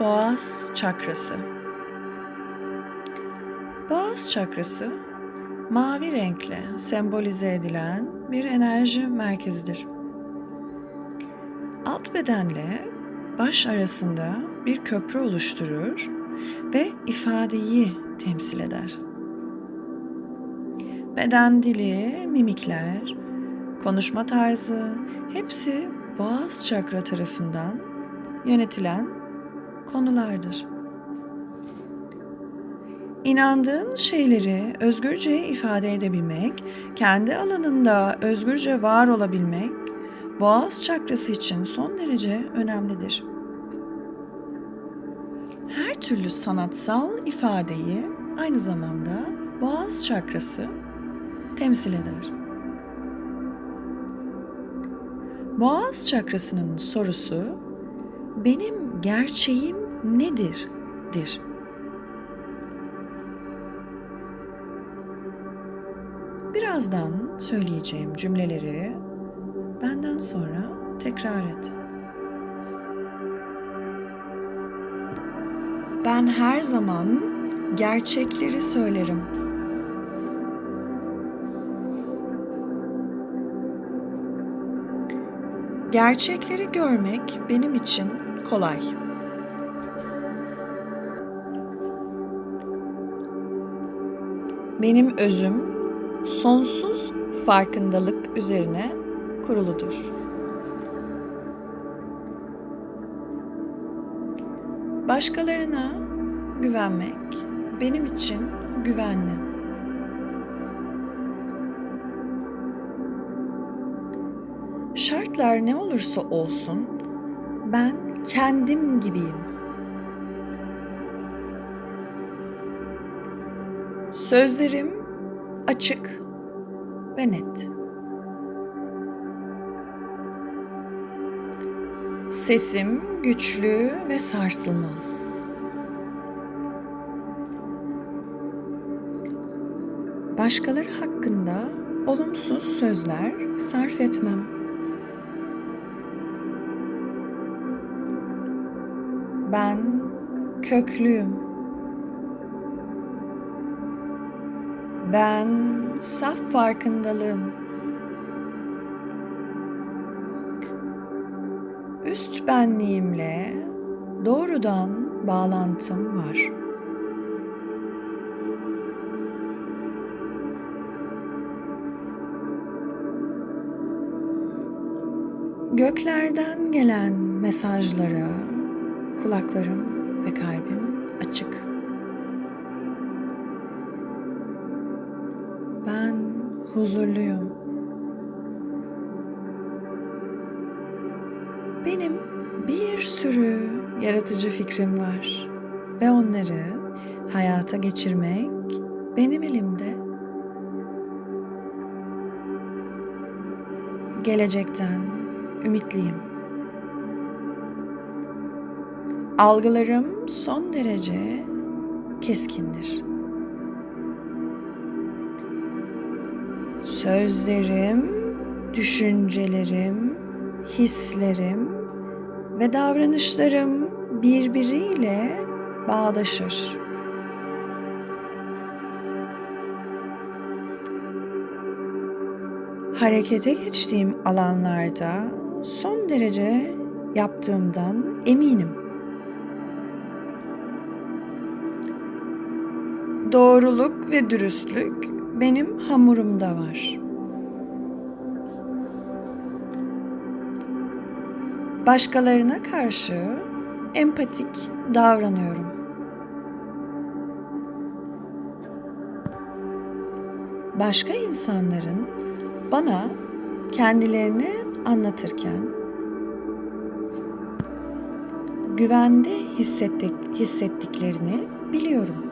Boğaz çakrası. Boğaz çakrası mavi renkle sembolize edilen bir enerji merkezidir. Alt bedenle baş arasında bir köprü oluşturur ve ifadeyi temsil eder. Beden dili, mimikler, konuşma tarzı hepsi boğaz çakra tarafından yönetilen konulardır. İnandığın şeyleri özgürce ifade edebilmek, kendi alanında özgürce var olabilmek, boğaz çakrası için son derece önemlidir. Her türlü sanatsal ifadeyi aynı zamanda boğaz çakrası temsil eder. Boğaz çakrasının sorusu benim gerçeğim nedir? dir. Birazdan söyleyeceğim cümleleri benden sonra tekrar et. Ben her zaman gerçekleri söylerim. Gerçekleri görmek benim için kolay. Benim özüm sonsuz farkındalık üzerine kuruludur. Başkalarına güvenmek benim için güvenli. Şartlar ne olursa olsun ben kendim gibiyim. Sözlerim açık ve net. Sesim güçlü ve sarsılmaz. Başkaları hakkında olumsuz sözler sarf etmem. Ben köklüyüm. Ben saf farkındalığım. Üst benliğimle doğrudan bağlantım var. Göklerden gelen mesajlara kulaklarım ve kalbim açık. Ben huzurluyum. Benim bir sürü yaratıcı fikrim var ve onları hayata geçirmek benim elimde. Gelecekten ümitliyim. Algılarım son derece keskindir. Sözlerim, düşüncelerim, hislerim ve davranışlarım birbiriyle bağdaşır. Harekete geçtiğim alanlarda son derece yaptığımdan eminim. Doğruluk ve dürüstlük benim hamurumda var. Başkalarına karşı empatik davranıyorum. Başka insanların bana kendilerini anlatırken güvende hissettik, hissettiklerini biliyorum.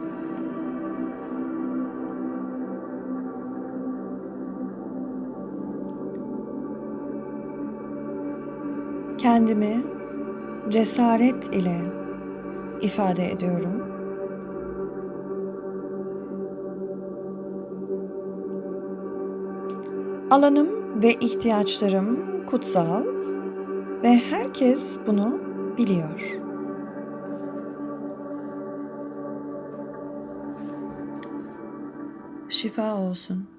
kendimi cesaret ile ifade ediyorum. Alanım ve ihtiyaçlarım kutsal ve herkes bunu biliyor. Şifa olsun.